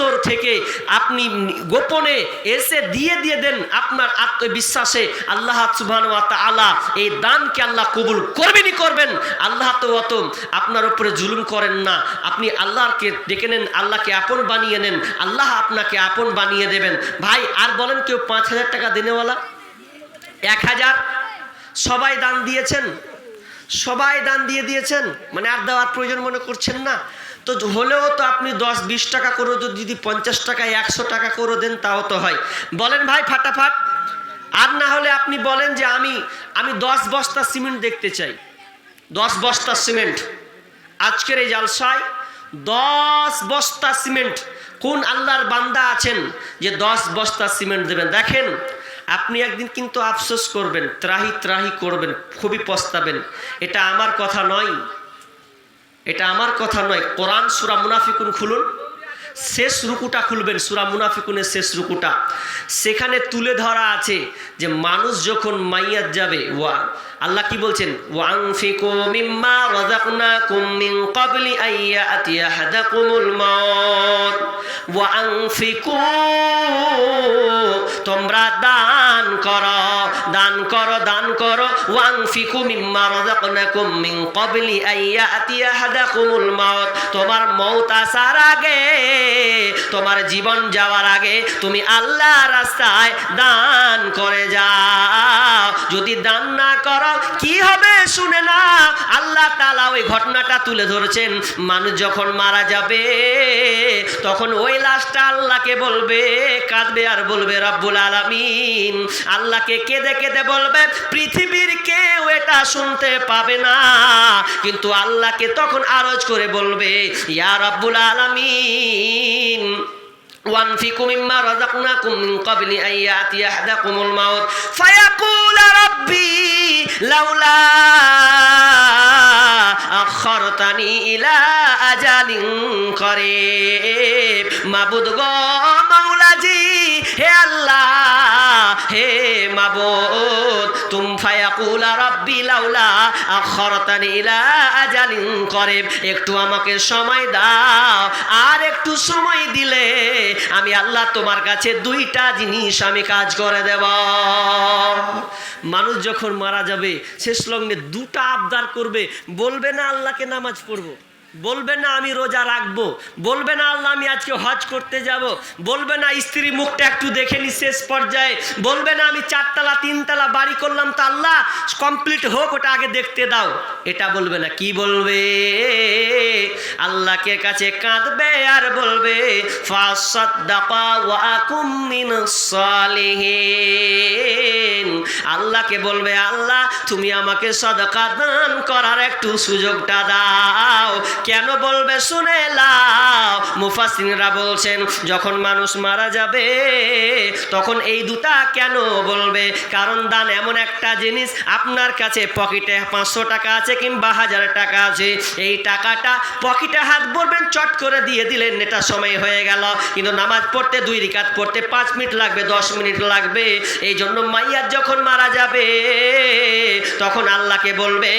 অন্তর থেকে আপনি গোপনে এসে দিয়ে দিয়ে দেন আপনার আত্মবিশ্বাসে। আল্লাহ সুবহান ওয়া তাআলা এই দানকে আল্লাহ কবুল করবেনই করবেন। আল্লাহ তো অত আপনার উপরে জুলুম করেন না। আপনি আল্লাহকে ডেকে নেন, আল্লাহকে আপন বানিয়ে নেন। আল্লাহ আপনাকে আপন বানিয়ে দেবেন। ভাই, আর বলেন কেউ পাঁচ হাজার টাকা দেনেওয়ালা? এক হাজার? সবাই দান দিয়েছেন? সবাই দান দিয়ে দিয়েছেন? মানে আর দেওয়ার প্রয়োজন মনে করছেন না? তো হলেও তো আপনি দশ, বিশ টাকা করে যদি পঞ্চাশ টাকা একশো টাকা করে দেন, তাও তো হয়। বলেন ভাই, ফাটাফাট। আর না হলে আপনি বলেন যে আমি আমি দশ বস্তা সিমেন্ট দেখতে চাই। দশ বস্তা সিমেন্ট। আজকের এই জালসায় দশ বস্তা সিমেন্ট। কোন আল্লাহর বান্দা আছেন যে দশ বস্তা সিমেন্ট দেবেন? দেখেন, আপনি একদিন কিন্তু আফসোস করবেন, ত্রাহি ত্রাহি করবেন, খুবই পস্তাবেন। এটা আমার কথা নয়। এটা আমার কথা নয় কোরআন সুরা মুনাফিকুন খুলুন। শেষ রুকুটা খুলবেন, সুরা মুনাফিকুনের শেষ রুকুটা। সেখানে তুলে ধরা আছে যে মানুষ যখন মাইয়াত যাবে, ওয়া, আল্লাহ কি বলছেন? ওয়াংফিকু মিম্মা রাযাকনাকুম মিন ক্বাবলি আইয়াতিয়া হাদাকুমুল মাউত। তোমরা দান করো দান করো দান করো। ওয়াংফিকু মিম্মা রাযাকনাকুম মিন ক্বাবলি আইয়াতিয়া হাদাকুমুল মাউত। তোমার মৌত আসার আগে তোমার জীবন যাওয়ার আগে তুমি আল্লাহ রাস্তায় দান করে যাও। যদি দান না করো, কি হবে? শুনে না, আল্লাহ তালা ওই ঘটনাটা তুলে ধরেছেন। মানুষ যখন মারা যাবে, তখন ওই লাশটা আল্লাহকে বলবে, কাঁদবে আর বলবে, রব্বুল আলামিন। আল্লাহকে কেঁদে কেঁদে বলবে, পৃথিবীর কেউ এটা শুনতে পাবে না। কিন্তু আল্লাহকে তখন আরজ করে বলবে, ইয়া রব্বুল আলামিন। وانفقوا مما رزقناكم من قبل أن يأتي أحدكم الموت فيقول ربي لولا أخرتني إلى أجل قريب মাবুদ গো মাওলাজি হে আল্লাহ হে মাবুদ তুম ফায়াকুলা রব্বি লাউলা আখরতানি ইলা আজালিন করিব। একটু আমাকে সময় দাও, আর একটু সময় দিলে আমি আল্লাহ তোমার কাছে দুইটা জিনিস আমি কাজ করে দেব। মানুষ যখন মারা যাবে, শেষ লগ্নে দুটা আবদার করবে, বলবে না আল্লাহকে নামাজ পড়ব। বলবে না আমি রোজা রাখব, বলবে না আল্লাহ আমি আজকে হজ করতে যাব, বলবে না স্ত্রী মুখটা একটু দেখে নি শেষ পর্যায়ে, বলবে না আমি চারতলা, তিনতলা বাড়ি করলাম তো আল্লাহ কমপ্লিট হোক, ওটা আগে দেখতে দাও। এটা বলবে না, কি বলবে? আল্লাহকে কাছে কাঁদবে আর বলবে আল্লাহকে বলবে, আল্লাহ, তুমি আমাকে সদকা দান করার একটু সুযোগটা দাও। কেন বলবে শুনে লাও? মুফাসিনরা বলছেন, যখন মানুষ মারা যাবে, তখন এই দুটা কেন বলবে? কারণ দান এমন একটা জিনিস, আপনার কাছে পকেটে পাঁচশো টাকা আছে কিংবা হাজার টাকা আছে। এই টাকাটা পকেটে হাত ভরবেন, চট করে দিয়ে দিলেন, এটা সময় হয়ে গেল। কিন্তু নামাজ পড়তে দুই রিকাত পড়তে পাঁচ মিনিট লাগবে, দশ মিনিট লাগবে। এই জন্য মাইয়ার যখন মারা যাবে, তখন আল্লাহকে বলবে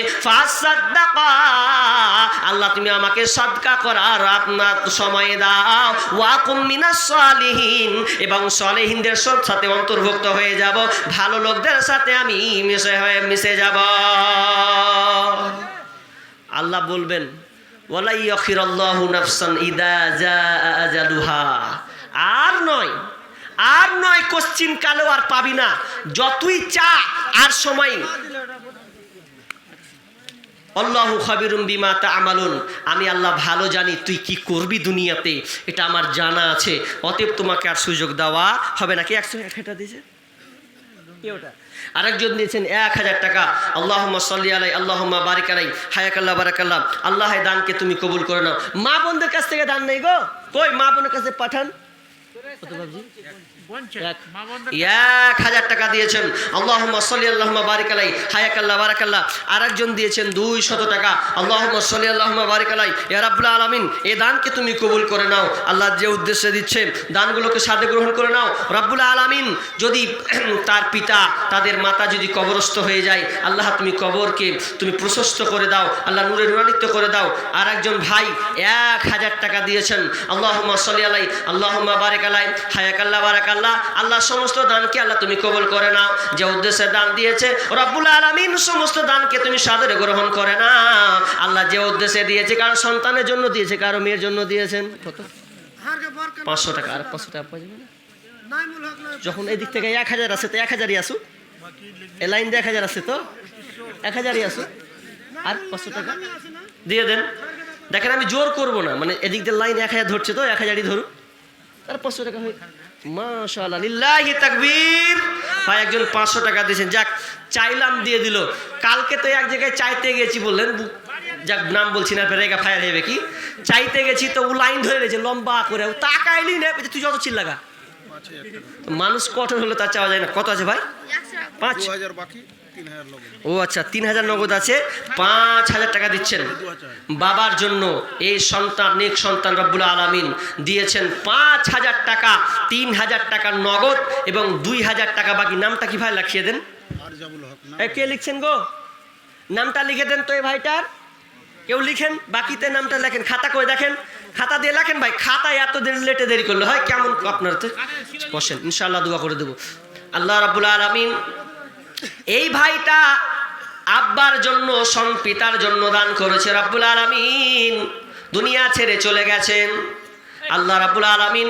আল্লাহ তুমি আমাকে সাদকা করার আপনার সময় দাও। ওয়াকুম মিনাস সালিহিন। এবং সালেহিনদের সব সাথে অন্তর্ভুক্ত হয়ে যাব। ভালো লোকদের সাথে আমি মিশে হয়ে মিশে যাব। আল্লাহ বলবেন, ওয়ালাই আল্লাহু নাফসান ইদা জা আজালুহা। আর নয় আর নয়, কোশ্চিন কালো আর পাবি না। যতই চা, আর সময় আল্লাহু খাবিরুম বিমা তা আমালুন আমি আল্লাহ ভালো জানি, তুই কি করবি দুনিয়াতে? এটা আমার জানা আছে। অতএব তোমাকে আর সুযোগ দেওয়া হবে নাকি একশো এক হাজার দিয়েছে? কে আরেকজন দিয়েছেন, এক হাজার টাকা। আল্লাহ সাল্লি আলাই আল্লাহ বারিক আলাই। হায়াকাল্লাহ বারাকাল্লাহ আল্লাহ দানকে তুমি কবুল করে নাও। মা বোনদের কাছ থেকে দান নেই গো। কই মা বোনের কাছে পাঠান? এক। হাজার টাকা দিয়েছেন। আল্লাহ সাল্লি আল্লাহ বারিকালাই হায়াকাল্লাহ বারাকাল্লাহ আর একজন দিয়েছেন দুই শত টাকা। আল্লাহ সাল্লি আল্লাহ বারিকালাই ইয়ারাবুল্লাহ আলমিন এ দানকে তুমি কবুল করে নাও। আল্লাহ যে উদ্দেশ্যে দিচ্ছে দানগুলোকে সাথে গ্রহণ করে নাও। রাব্বুল আলামিন যদি তার পিতা তাদের মাতা যদি কবরস্থ হয়ে যায় আল্লাহ তুমি কবরকে তুমি প্রশস্ত করে দাও আল্লাহ নূরে নুরানিত্য করে দাও। আর একজন ভাই এক হাজার টাকা দিয়েছেন। আল্লাহ সাল্লি আলাই আল্লাহ বারেক আলাই হায়াকাল্লাহ বারাকাল্লাহ আল্লাহ সমস্ত দানকে আল্লাহ তুমি কবল করে নাও। যে উদ্দেশ্যে দান দিয়েছে, রব্বুল আলামিন সমস্ত দানকে তুমি সাদরে গ্রহণ করে না আল্লাহ যে উদ্দেশ্যে দিয়েছে, কারও সন্তানের জন্য দিয়েছে, কারও মেয়ের জন্য দিয়েছেন। পাঁচশো টাকা, আর পাঁচশো টাকা? যখন এদিক থেকে এক হাজার আছে, তো এক হাজারই আসুক। এ লাইন দিয়ে এক হাজার আছে তো? এক হাজারই আসুক। আর পাঁচশো টাকা? দিয়ে দেন। দেখেন, আমি জোর করব না। মানে এদিক দিয়ে লাইন এক হাজার ধরছে তো, এক হাজারই ধরুক। আর পাঁচশো টাকা হয়ে মাশাআল্লাহ লিল্লাহি তাকবীর। ভাই একজন পাঁচশো টাকা দিয়েছেন। যাক চাইলাম দিয়ে দিল। কালকে তো এক জায়গায় চাইতে গেছি বললেন বু- যাক নাম বলছি না রেগা ফায়ার হবে কি? চাইতে গেছি তো ও লাইন ধরে রয়েছে লম্বা করে। ও তাকাইলি না তুই যত চিল্লাগা। তো মানুষ কঠোর হলে তার চাওয়া যায় না। কত আছে ভাই? পাঁচ। হাজার বাকি। ও আচ্ছা তিন হাজার নগদ আছে। পাঁচ হাজার টাকা দিচ্ছেন। বাবার জন্য এই সন্তান নেক সন্তান রব্বুল আলামিন দিয়েছেন পাঁচ হাজার টাকা তিন হাজার টাকা নগদ এবং দুই হাজার টাকা বাকি। নামটা কি ভাই লাখিয়ে দেন? কে লিখছেন গো? নামটা লিখে দেন তো এই ভাইটার। কেউ লিখেন? বাকিতে নামটা লেখেন। খাতা করে দেখেন? খাতা দিয়ে লেখেন ভাই। খাতা এত দেরি লেটে দেরি করলে হয়। কেমন আপনার বসেন ইনশাআল্লাহ দোয়া করে দেবো। আল্লাহ রাবুল আলমিন এই ভাইটা আব্বার জন্য, সং পিতার জন্য দান করেছে রাব্বুল আলমিন। দুনিয়া ছেড়ে চলে গেছেন। আল্লাহ রাবুল আলামিন